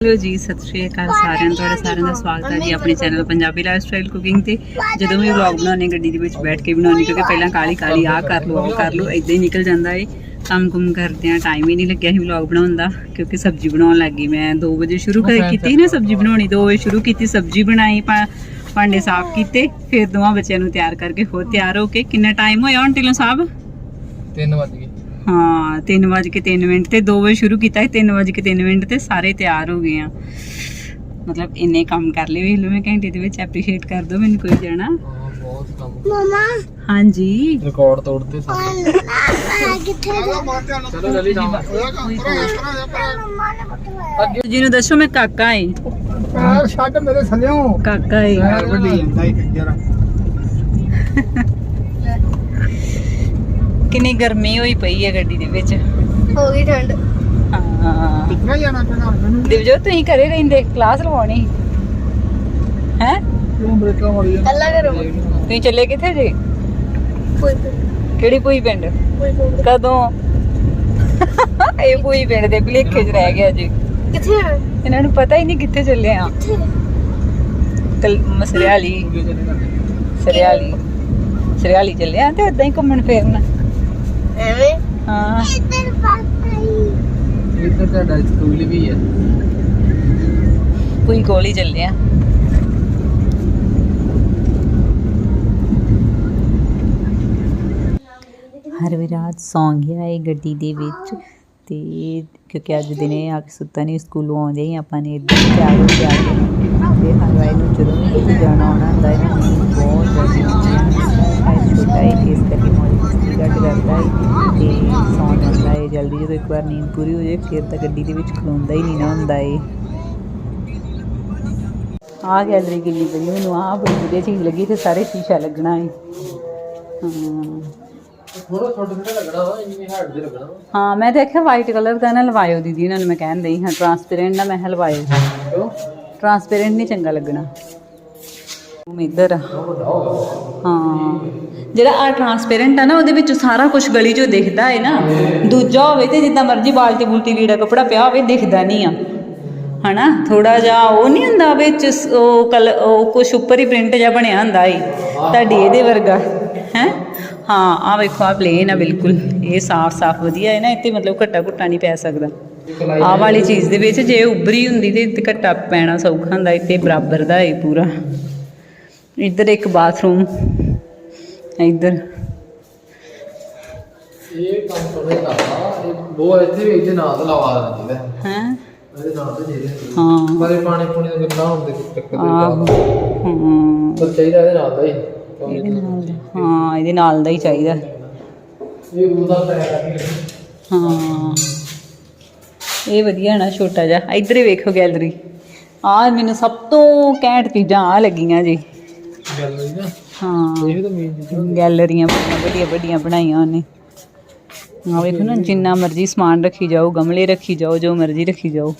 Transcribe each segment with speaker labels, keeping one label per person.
Speaker 1: Hello ਜੀ ਸਤਿ ਸ਼੍ਰੀ ਅਕਾਲ ਸਾਰਿਆਂ ਨੂੰ ਤੁਹਾਡਾ ਸਾਰਿਆਂ ਦਾ ਸਵਾਗਤ ਹੈ ਜੀ ਆਪਣੇ channel Punjabi life style cooking ਤੇ। ਜਦੋਂ ਵੀ ਵਲੌਗ ਬਣਾਉਣੇ ਗੱਡੀ ਦੇ ਵਿੱਚ ਬੈਠ ਕੇ ਬਣਾਉਣੀ ਕਿਉਂਕਿ ਪਹਿਲਾਂ ਕਾਲੀ ਕਾਲੀ ਆਹ ਕਰ ਲਓ ਉਹ ਕਰ ਲਓ ਇਦਾਂ ਹੀ ਨਿਕਲ ਜਾਂਦਾ ਏ। ਕੰਮ ਕੁਮ ਕਰਦੇ ਆ ਟਾਈਮ ਹੀ ਨਹੀਂ ਲੱਗਿਆ ਸੀ ਵਲੌਗ ਬਣਾਉਣ ਦਾ ਕਿਉਂਕਿ ਸਬਜ਼ੀ ਬਣਾਉਣ ਲੱਗੀ ਮੈਂ। 2 ਵਜੇ ਸ਼ੁਰੂ ਕਰ ਕੀਤੀ ਨਾ ਸਬਜ਼ੀ ਬਣਾਉਣੀ 2 ਵਜੇ ਸ਼ੁਰੂ ਕੀਤੀ ਸਬਜ਼ੀ ਬਣਾਈ ਭਾਂਡੇ ਸਾਫ਼ ਕੀਤੇ ਫਿਰ ਦੋਵਾਂ ਬੱਚਿਆਂ ਨੂੰ ਤਿਆਰ ਕਰਕੇ ਹੋਰ ਤਿਆਰ ਹੋ ਕੇ। ਕਿੰਨਾ ਟਾਈਮ ਹੋਇਆ ਹੁਣ ਢਿੱਲੋਂ ਸਾਹਿਬ?
Speaker 2: 3 ਵਜ
Speaker 1: ਹਾਂ 3 ਵਜੇ ਕੇ 3 ਮਿੰਟ ਤੇ 2 ਵਜੇ ਸ਼ੁਰੂ ਕੀਤਾ ਸੀ 3 ਵਜੇ ਕੇ 3 ਮਿੰਟ ਤੇ ਸਾਰੇ ਤਿਆਰ ਹੋ ਗਏ ਆ। ਮਤਲਬ ਇੰਨੇ ਕੰਮ ਕਰ ਲਏ ਵੇਖ ਲਓ ਮੈਂ ਘੰਟੇ ਦੇ ਵਿੱਚ ਐਪਰੀਸ਼ੀਏਟ ਕਰ ਦੋ ਮੈਨੂੰ ਕੋਈ ਜਾਣਾ।
Speaker 2: ਹਾਂ ਬਹੁਤ ਕੰਮ
Speaker 3: ਮਮਾ।
Speaker 1: ਹਾਂਜੀ।
Speaker 2: ਰਿਕਾਰਡ ਤੋੜਤੇ ਸਾਰੇ
Speaker 3: ਕਿੱਥੇ
Speaker 2: ਚਲੋ ਜਲਦੀ ਜਾਓ।
Speaker 1: ਅੱਗੇ ਜੀ ਨੂੰ ਦੱਸੋ ਮੈਂ ਕਾਕਾ ਏ।
Speaker 2: ਯਾਰ ਛੱਡ ਮੇਰੇ ਥੱਲਿਓ।
Speaker 1: ਕਾਕਾ ਏ।
Speaker 2: ਵੱਡੀ ਜਾਂਦਾ ਇੱਕ ਜਰਾ
Speaker 1: ਕਿੰਨੀ ਗਰਮੀ ਹੋਈ ਪਈ ਹੈ ਗੱਡੀ ਦੇ ਵਿੱਚ?
Speaker 3: ਹੋ ਗਈ ਠੰਡ।
Speaker 1: ਹਾਂ।
Speaker 2: ਕਿੱਥੇ ਜਾਣਾ ਚਾਹਣਾ ਮੈਨੂੰ?
Speaker 1: ਦਿਵਜੋ ਤੁਸੀਂ ਘਰੇ ਰਹਿੰਦੇ ਕਲਾਸ ਲਵਾਉਣੀ? ਹੈ?
Speaker 2: ਕਿਉਂ ਬ੍ਰੇਕਾਂ ਮਾਰੀ ਜਾਂਦਾ
Speaker 3: ਅੱਲਾ ਕਰੋ
Speaker 1: ਤੁਸੀਂ ਚੱਲੇ ਕਿੱਥੇ ਜੇ?
Speaker 3: ਕੋਈ
Speaker 1: ਕਿਹੜੀ ਪੂਈ ਪਿੰਡ?
Speaker 3: ਕੋਈ
Speaker 1: ਕਦੋਂ? ਇਹ ਪੂਈ ਪਿੰਡ ਦੇ ਭਲੇਖੇ 'ਚ ਰਹਿ ਗਿਆ ਜੀ।
Speaker 3: ਕਿੱਥੇ ਆ
Speaker 1: ਇਹਨਾਂ ਨੂੰ ਪਤਾ ਹੀ ਨਹੀਂ ਕਿੱਥੇ ਚੱਲੇ ਆ।
Speaker 3: ਕਿੱਥੇ?
Speaker 1: ਕਲ ਮਸਰਿਆਲੀ। ਸਰਿਆਲੀ। ਸਰਿਆਲੀ ਚੱਲੇ ਆ ਤੇ ਉਦਾਂ ਹੀ ਘੁੰਮਣ ਫਿਰਨ।
Speaker 3: ਐਵੇਂ?
Speaker 1: ਹਾਂ।
Speaker 3: ਇੱਧਰ ਪਾਸੇ
Speaker 2: ਇੱਧਰ ਤੁਹਾਡਾ ਸਕੂਲ ਵੀ ਹੈ
Speaker 1: ਕੋਈ ਕੋਲ ਹੀ ਚੱਲੇ ਆ। ਹਰਵਿਰਾਜ ਸੌਂ ਗਿਆ ਹੈ ਗੱਡੀ ਦੇ ਵਿੱਚ। ਤੇ ਕਿਉਂਕਿ ਅੱਜ ਦਿਨੇ ਆ ਕੇ ਸੁੱਤਾ ਨਹੀਂ ਸਕੂਲੋਂ ਆਉਂਦੇ ਹੀ ਆਪਾਂ ਨੇ ਹੀ ਤਿਆਰ ਹੋ ਕੇ। ਆ ਗਏ ਤੇ ਹਲਵਾਈ ਨੂੰ ਜਦੋਂ ਵੀ ਜਾਣਾ ਆਉਣਾ ਹੁੰਦਾ ਹੈ ਨਾ ਨੀਂਦ ਬਹੁਤ ਜਲਦੀ ਆਉਂਦੀ ਹੈ ਇਹ ਛੋਟਾ ਹੈ ਤੇ ਇਸ ਕਰਕੇ ਮੌਜ ਮਸਤੀ ਘੱਟ ਕਰਦਾ ਹੈ ਤੇ ਸੌਂ ਜਾਂਦਾ ਹੈ ਜਲਦੀ ਜਦੋਂ ਇੱਕ ਵਾਰ ਨੀਂਦ ਪੂਰੀ ਹੋ ਜਾਏ ਫਿਰ ਤਾਂ ਗੱਡੀ ਦੇ ਵਿੱਚ ਖਲੋਂਦਾ ਹੀ ਨਹੀਂ ਨਾ ਹੁੰਦਾ ਹੈ ਆ ਗੈਲਰੀ ਕਿੰਨੀ ਬੜੀ ਮੈਨੂੰ ਆ ਬੜੀ ਵਧੀਆ ਚੀਜ਼ ਲੱਗੀ ਤੇ ਸਾਰੇ ਸ਼ੀਸ਼ਾ ਲੱਗਣਾ ਹੈ ਹਾਂ।
Speaker 2: ਥੋੜਾ ਛੋਟਾ ਛੋਟਾ ਲੱਗਣਾ ਵਾ ਇੰਨੀ ਹਾਰਡ ਦੇ ਲੱਗਣਾ ਵਾ
Speaker 1: ਹਾਂ ਮੈਂ ਦੇਖਿਆ ਵਾਈਟ ਕਲਰ ਦਾ ਨਾ ਲਵਾਇਓ ਦੀਦੀ ਇਹਨਾਂ ਨੂੰ ਮੈਂ ਕਹਿਣ ਦਈ ਹਾਂ ਟਰਾਂਸਪੇਰੈਂਟ ਨਾ ਮੈਂ ਕਿਹਾ ਲਵਾਇਓ।
Speaker 2: ਕਿਉਂ?
Speaker 1: ਟਰਾਂਸਪੇਰੈਂਟ ਨਹੀਂ ਚੰਗਾ ਲੱਗਣਾ। ਇੱਧਰ ਆ। ਹਾਂ। ਜਿਹੜਾ ਆ ਟਰਾਂਸਪੇਰੈਂਟ ਆ ਨਾ, ਉਹਦੇ ਵਿੱਚ ਸਾਰਾ ਕੁਝ ਗਲੀ ਚੋਂ ਦਿਖਦਾ ਹੈ ਨਾ। ਦੂਜਾ ਹੋਵੇ ਤੇ ਜਿੱਦਾਂ ਮਰਜ਼ੀ ਬਾਲਟੀ ਬੁਲਟੀ ਲੀੜਾ ਕਪੜਾ ਪਿਆ ਹੋਵੇ, ਦਿਖਦਾ ਨਹੀਂ ਆ। ਹਨਾ? ਥੋੜਾ ਜਿਹਾ ਉਹ ਨਹੀਂ ਹੁੰਦਾ ਵਿੱਚ ਉਹ ਕਲ ਉਹ ਕੁਝ ਉੱਪਰ ਹੀ ਪ੍ਰਿੰਟ ਜਿਹਾ ਬਣਿਆ ਹੁੰਦਾ ਏ, ਤੁਹਾਡੀ ਇਹਦੇ ਵਰਗਾ। ਹੈ? ਹਾਂ ਆ ਵੇਖੋ ਆ ਪਲੇਨ ਆ ਬਿਲਕੁਲ। ਇਹ ਸਾਫ਼ ਸਾਫ਼ ਵਧੀਆ ਹੈ ਨਾ, ਇੱਥੇ ਮਤਲਬ ਘੱਟਾ ਘੁੱਟਾ ਨਹੀਂ ਪੈ ਸਕਦਾ। ਆਹ ਵਾਲੀ ਚੀਜ਼ ਦੇ ਵਿੱਚ ਜੇ ਉੱਭਰੀ ਹੁੰਦੀ ਤੇ ਇੱਥੇ ਘੱਟਾ ਪੈਣਾ ਸੌਖਾ ਹੁੰਦਾ, ਇੱਥੇ ਬਰਾਬਰ ਦਾ ਏ ਪੂਰਾ। ਇੱਧਰ ਇੱਕ ਬਾਥਰੂਮ। ਇੱਧਰ।
Speaker 2: ਇਹ ਕੰਮ ਥੋੜੇ ਕਰਦਾ ਇਹ ਉਹ ਇੱਥੇ ਵੀ ਇਹਦੇ ਨਾਲ ਲਵਾ ਦਿੰਦੀ ਹੈ
Speaker 1: ਹੈ?
Speaker 2: ਇਹਦੇ ਨਾਲ ਤੇ ਜਿਹੜੇ
Speaker 1: ਹਾਂ।
Speaker 2: ਬਾਰੇ ਪਾਣੀ ਪੂਣੀ ਦਾ ਗੱਲਾਂ ਹੁੰਦੇ ਚੱਕਰ ਦੇ
Speaker 1: ਆਹੋ।
Speaker 2: ਨਾਲ
Speaker 1: ਹਾਂ।
Speaker 2: ਪਰ ਚਾਹੀਦਾ ਇਹਦੇ ਨਾਲ ਦਾ ਹੀ।
Speaker 1: ਇਹਦੇ ਨਾਲ ਦਾ। ਹਾਂ ਇਹਦੇ ਨਾਲ ਦਾ ਹੀ ਚਾਹੀਦਾ।
Speaker 2: ਇਹ ਉਹਦਾ ਟਾਇਰ
Speaker 1: ਹਾਂ। ਇਹ ਵਧੀਆ ਨਾ ਛੋਟਾ ਜਿਹਾ। ਇੱਧਰ ਹੀ ਵੇਖੋ ਗੈਲਰੀ। ਆਹ ਮੈਨੂੰ ਸਭ ਤੋਂ ਘੈਂਟ ਚੀਜ਼ਾਂ ਆ ਲੱਗੀਆਂ ਜੀ।
Speaker 2: ਗੱਲ ਹੋਈ ਨਾ।
Speaker 1: ਹਾਂ।
Speaker 2: ਇਹ ਤਾਂ ਮੇਨ ਚੀਜ਼
Speaker 1: ਗੈਲਰੀਆਂ ਬੜੀਆਂ ਵੱਡੀਆਂ ਵੱਡੀਆਂ ਬਣਾਈਆਂ ਉਹਨੇ। ਆ ਵੇਖੋ ਨਾ ਜਿੰਨਾ ਮਰਜ਼ੀ ਸਮਾਨ ਰੱਖੀ ਜਾਓ ਗਮਲੇ ਰੱਖੀ ਜਾਓ ਜੋ ਮਰਜ਼ੀ ਰੱਖੀ ਜਾਓ।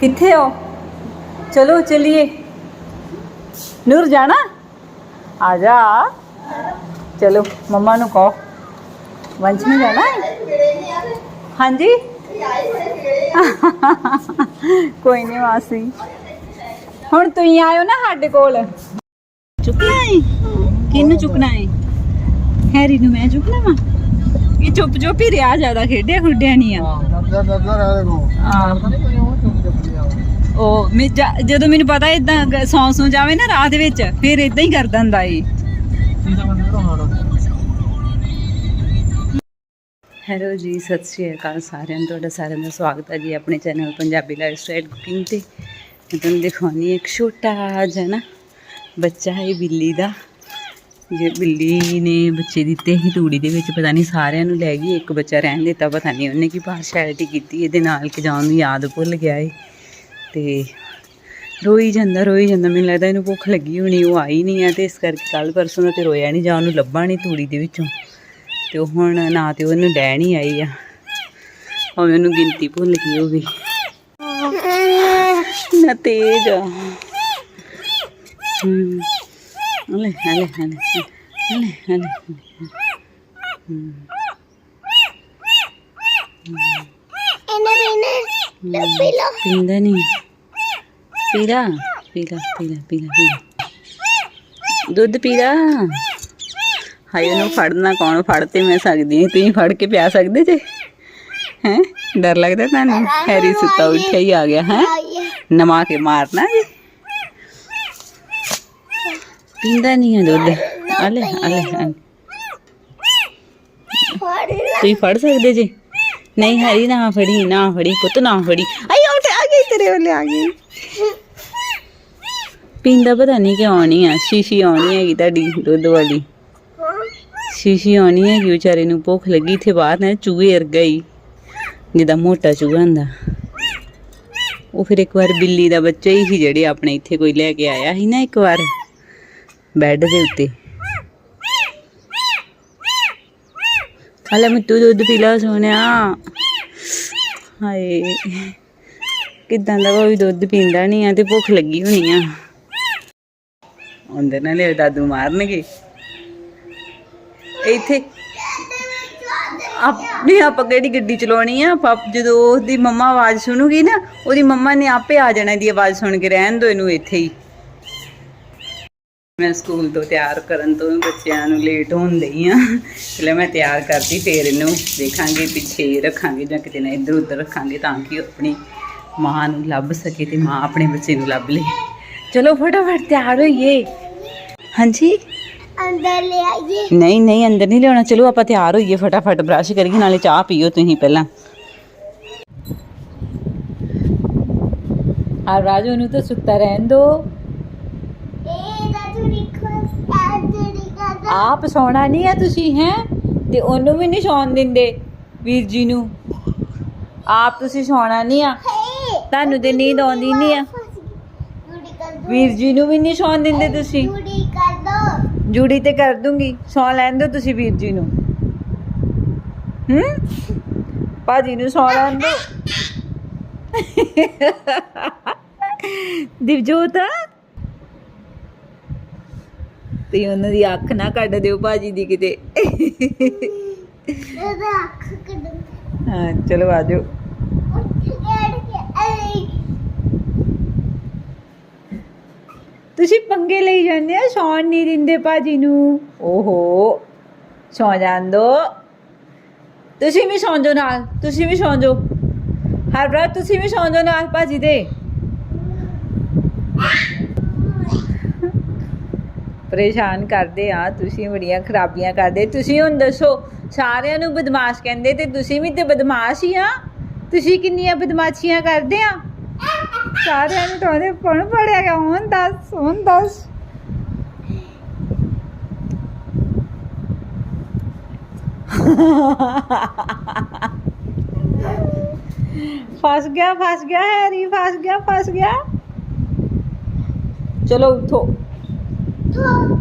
Speaker 1: ਕਿੱਥੇ ਹੋ? ਚਲੋ ਚਲਿਏ। ਨੂਰ ਜਾਣਾ? ਆ ਜਾ। ਚਲੋ ਮੰਮਾ ਨੂੰ ਕਹੋ। ਵੰਸ਼ ਨੂੰ ਜਾਣਾ ਹੈ? ਹਾਂਜੀ? ਕੋਈ ਨਹੀਂ ਮਾਸੀ। ਹੁਣ ਤੁਸੀਂ ਆਇਓ ਨਾ ਸਾਡੇ ਕੋਲ। ਚੁੱਕਣਾ ਹੈ ਕਿਹਨੂੰ ਚੁੱਕਣਾ ਹੈ ਹੈਰੀ ਨੂੰ ਮੈਂ ਚੁੱਕਣਾ ਵਾ ਇਹ ਚੁੱਪ ਚੁੱਪ ਹੀ ਰਿਹਾ ਜ਼ਿਆਦਾ ਖੇਡਿਆ ਖੁੱਡਿਆ ਨਹੀਂ ਆ।
Speaker 2: ਉਹ
Speaker 1: ਮੈਂ ਜਦੋਂ ਮੈਨੂੰ ਪਤਾ ਇਦਾਂ ਸੌਂ ਸੌਂ ਜਾਵੇ ਨਾ ਰਾਹ ਦੇ ਵਿੱਚ ਫਿਰ ਇਦਾਂ ਹੀ ਕਰਦਾ ਹੁੰਦਾ ਏ। ਹੈਲੋ ਜੀ, ਸਤਿ ਸ਼੍ਰੀ ਅਕਾਲ ਸਾਰਿਆਂ ਨੂੰ, ਤੁਹਾਡਾ ਸਾਰਿਆਂ ਦਾ ਸਵਾਗਤ ਹੈ ਜੀ ਆਪਣੇ channel Punjabi life style cooking ਤੇ। ਮੈਂ ਤੁਹਾਨੂੰ ਦਿਖਾਉਣੀ ਇੱਕ ਛੋਟਾ ਜਿਹਾ ਨਾ ਬੱਚਾ ਹੈ ਬਿੱਲੀ ਦਾ। ਜੇ ਬਿੱਲੀ ਨੇ ਬੱਚੇ ਦਿੱਤੇ ਸੀ ਤੂੜੀ ਦੇ ਵਿੱਚ, ਪਤਾ ਨਹੀਂ ਸਾਰਿਆਂ ਨੂੰ ਲੈ ਗਈ, ਇੱਕ ਬੱਚਾ ਰਹਿਣ ਦਿੱਤਾ, ਪਤਾ ਨਹੀਂ ਉਹਨੇ ਕੀ ਪਾਰਸ਼ੈਲਿਟੀ ਕੀਤੀ, ਇਹਦੇ ਨਾਲ ਕਿ ਜਾਣ ਨੂੰ ਯਾਦ ਭੁੱਲ ਗਿਆ ਏ। ਤੇ ਰੋਈ ਜਾਂਦਾ ਰੋਈ ਜਾਂਦਾ, ਮੈਨੂੰ ਲੱਗਦਾ ਇਹਨੂੰ ਭੁੱਖ ਲੱਗੀ ਹੋਣੀ, ਉਹ ਆਈ ਨਹੀਂ ਆ ਤੇ ਇਸ ਕਰਕੇ ਕੱਲ ਪਰਸੋਂ ਦਾ ਤੇ ਰੋਇਆ ਨਹੀਂ, ਜਾਂ ਉਹਨੂੰ ਲੱਭਾ ਨਹੀਂ ਤੂੜੀ ਦੇ ਵਿੱਚੋਂ। ਤੇ ਉਹ ਹੁਣ ਨਾ ਤੇ ਉਹਨੂੰ ਡੈਣ ਹੀ ਆਈ ਆ। ਭਾਵੇਂ ਉਹਨੂੰ ਗਿਣਤੀ ਭੁੱਲ ਗਈ ਹੋਵੇ। ਨਾ ਤੇਜ ਆ। ਹਲੇ ਹਲੇ ਹਲੇ ਹਲੇ ਹਲੇ ਹਮ
Speaker 3: ਇਹਨੇ ਪੀਣਾ ਲੈ
Speaker 1: ਨਹੀਂ ਪੀਲਾ ਪੀਲਾ ਪੀਲਾ ਪੀਲਾ ਦੁੱਧ ਪੀਲਾ ਹਾਏ ਉਹਨੂੰ ਫੜਨਾ ਕੌਣ? ਫੜ ਤੇ ਮੈਂ ਸਕਦੀ ਹਾਂ ਤੁਸੀਂ ਫੜ ਕੇ ਪਿਆ ਸਕਦੇ ਜੇ? ਹੈ? ਡਰ ਲੱਗਦਾ ਤੁਹਾਨੂੰ? ਹੈਰੀ ਸੁੱਤਾ ਉੱਠਿਆ ਹੀ ਆ ਗਿਆ, ਹੈ?
Speaker 3: ਆਈਏ
Speaker 1: ਨਮਾ ਕੇ ਮਾਰਨਾ ਜੀ? ਪੀਂਦਾ ਨਹੀਂ ਹੈ ਦੁੱਧ। ਅਲੇ ਅਲੇ ਤੁਸੀਂ ਫੜ ਸਕਦੇ ਜੀ? ਨਹੀਂ, ਹੈਰੀ ਨਾ ਫੜੀ ਨਾ ਫੜੀ, ਪੁੱਤ ਨਾ ਫੜੀ। ਆਈ, ਉੱਠ, ਆ ਗਈ, ਤੇਰੇ ਵੱਲੇ ਆ ਗਈ। ਪੀਂਦਾ ਪਤਾ ਨਹੀਂ ਕਿਉਂ ਆਉਣੀ ਆ, ਸ਼ੀਸ਼ੀ ਆਉਣੀ ਹੈਗੀ ਤੁਹਾਡੀ ਦੁੱਧ ਵਾਲੀ। ਸ਼ੀਸ਼ੀ ਆਉਣੀ ਹੈਗੀ, ਵਿਚਾਰੇ ਨੂੰ ਭੁੱਖ ਲੱਗੀ, ਇੱਥੇ ਬਾਹਰ ਨਾ ਚੂਹੇ ਅਰ ਗਈ। ਜਿਹਦਾ ਮੋਟਾ ਚੂਹਾ ਹੁੰਦਾ। ਉਹ ਫਿਰ ਇੱਕ ਵਾਰ ਬਿੱਲੀ ਦਾ ਬੱਚਾ ਹੀ ਸੀ ਜਿਹੜੇ ਆਪਣੇ ਇੱਥੇ ਕੋਈ ਲੈ ਕੇ ਆਇਆ ਸੀ ਨਾ ਇੱਕ ਵਾਰ, ਬੈੱਡ ਦੇ ਉੱਤੇ। ਹਲੇ ਮਿੱਟੂ ਦੁੱਧ ਪੀ ਲਾ ਸੋਹਣਿਆ। ਹਾਏ, ਕਿਦਾਂ ਦਾ ਕੋਈ ਦੁੱਧ ਪੀਂਦਾ ਨਹੀਂ ਆ ਤੇ ਭੁੱਖ ਲੱਗੀ ਹੋਣੀ ਆ। ਅੰਦਰ ਨਾ ਦਾਦੂ ਮਾਰਨਗੇ। ਇੱਥੇ ਆਪਣੀ ਆਪਾਂ ਕਿਹੜੀ ਗੱਡੀ ਚਲਾਉਣੀ ਆ, ਆਪਾਂ ਜਦੋਂ ਉਹਦੀ ਮੰਮਾ ਆਵਾਜ਼ ਸੁਣੂਗੀ ਨਾ, ਉਹਦੀ ਮੰਮਾ ਨੇ ਆਪੇ ਆ ਜਾਣਾ ਦੀ ਆਵਾਜ਼ ਸੁਣ ਕੇ, ਰਹਿਣ ਦੋ ਇਹਨੂੰ ਇੱਥੇ ਹੀ। ਮੈਂ ਸਕੂਲ ਤੋਂ ਤਿਆਰ ਕਰਨ ਤੋਂ ਬੱਚਿਆਂ ਨੂੰ ਲੇਟ ਹੋਣ ਦਈ ਆ, ਚਲੇ ਮੈਂ ਤਿਆਰ ਕਰਦੀ ਫੇਰ ਇਹਨੂੰ ਦੇਖਾਂਗੇ, ਪਿੱਛੇ ਰੱਖਾਂਗੇ ਜਾਂ ਕਿਤੇ ਨਾ ਇੱਧਰ ਉੱਧਰ ਰੱਖਾਂਗੇ ਤਾਂ ਕਿ ਉਹ ਆਪਣੀ ਮਾਂ ਨੂੰ ਲੱਭ ਸਕੇ ਤੇ ਮਾਂ ਆਪਣੇ ਬੱਚੇ ਨੂੰ ਲੱਭ ਲੇ। ਚਲੋ ਫਟਾਫਟ ਤਿਆਰ ਹੋਈਏ। ਹਾਂਜੀ?
Speaker 3: ਅੰਦਰ ਲੈ ਆਈਏ
Speaker 1: ਨਹੀਂ ਨਹੀਂ ਅੰਦਰ ਨਹੀਂ ਲਿਆਉਣਾ। ਚਲੋ ਆਪਾਂ ਤਿਆਰ ਹੋਈਏ ਫਟਾਫਟ ਬ੍ਰਸ਼ ਕਰੀਏ ਨਾਲੇ ਚਾਹ ਪੀਓ ਤੁਸੀਂ ਪਹਿਲਾਂ। ਆ ਰਾਜੂ ਨੂੰ ਤਾਂ ਸੁੱਤਾ ਰਹਿਣ ਦੋ।
Speaker 3: ਇਹ ਦਾਦੂ ਨਿਕਲ ਆ ਜਿਹੜੀ ਕਰਦਾ
Speaker 1: ਆਪ ਸੌਣਾ ਨਹੀਂ ਆ ਤੁਸੀਂ ਹੈ? ਤੇ ਉਹਨੂੰ ਵੀ ਨਹੀਂ ਸੌਣ ਦਿੰਦੇ ਵੀਰ ਜੀ ਨੂੰ। ਆਪ ਤੁਸੀਂ ਸੌਣਾ ਨਹੀਂ ਆ। ਤੁਹਾਨੂੰ ਤੇ ਨੀਂਦ ਆਉਂਦੀ ਨਹੀਂ ਆ। ਵੀਰ ਜੀ ਨੂੰ ਵੀ ਨਹੀਂ ਸੌਣ ਦਿੰਦੇ ਤੁਸੀਂ।
Speaker 3: ਜੁੜੀ
Speaker 1: ਤੇ ਕਰ ਦੂੰਗੀ ਸੌ ਲੈਣ ਦਿਓ ਤੁਸੀਂ ਵੀਰ ਜੀ ਨੂੰ। ਹੂੰ? ਭਾਜੀ ਨੂੰ ਸੌ ਲੈਣ ਦਿਓ। ਦਿਵਜੋਤ। ਤੇ ਉਹਨਾਂ ਦੀ ਅੱਖ ਨਾ ਕੱਢ ਦਿਓ ਭਾਜੀ ਦੀ ਕਿਤੇ।
Speaker 3: ਦਾਦਾ ਅੱਖ ਕੱਢ
Speaker 1: ਹਾਂ ਚਲੋ ਆ ਜਾਓ।
Speaker 3: ਉੱਠ ਕੇ ਕੇ
Speaker 1: ਤੁਸੀਂ ਪੰਗੇ ਲਈ ਜਾਂਦੇ ਆ ਸੌਣ ਨਹੀਂ ਦਿੰਦੇ ਭਾਜੀ ਨੂੰ? ਓਹੋ ਸੌ ਜਾਣ ਤੁਸੀਂ ਵੀ ਸੌਂ ਜਾਓ ਨਾਲ, ਤੁਸੀਂ ਵੀ ਸੌਂ ਜਾਓ ਹਰ ਤੁਸੀਂ ਵੀ ਸੌਂ ਜਾਓ ਨਾਲ ਭਾਜੀ ਦੇ। ਪਰੇਸ਼ਾਨ ਕਰਦੇ ਆ, ਤੁਸੀਂ ਬੜੀਆਂ ਖਰਾਬੀਆਂ ਕਰਦੇ। ਤੁਸੀਂ ਹੁਣ ਦੱਸੋ, ਸਾਰਿਆਂ ਨੂੰ ਬਦਮਾਸ਼ ਕਹਿੰਦੇ ਤੇ ਤੁਸੀਂ ਵੀ ਤੇ ਬਦਮਾਸ਼ ਹੀ ਆ। ਤੁਸੀਂ ਕਿੰਨੀਆਂ ਬਦਮਾਸ਼ੀਆਂ ਕਰਦੇ ਆ? ਸਾਰਿਆਂ ਨੂੰ ਤੁਹਾਡੇ ਪਣ ਪੜਿਆ ਗਿਆ ਹੁਣ ਦੱਸ ਹੁਣ ਦੱਸ ਫਸ ਗਿਆ ਫਸ ਗਿਆ ਹੈਰੀ ਫਸ ਗਿਆ ਫਸ ਗਿਆ ਚਲੋ ਉਠੋ
Speaker 3: ਥੋ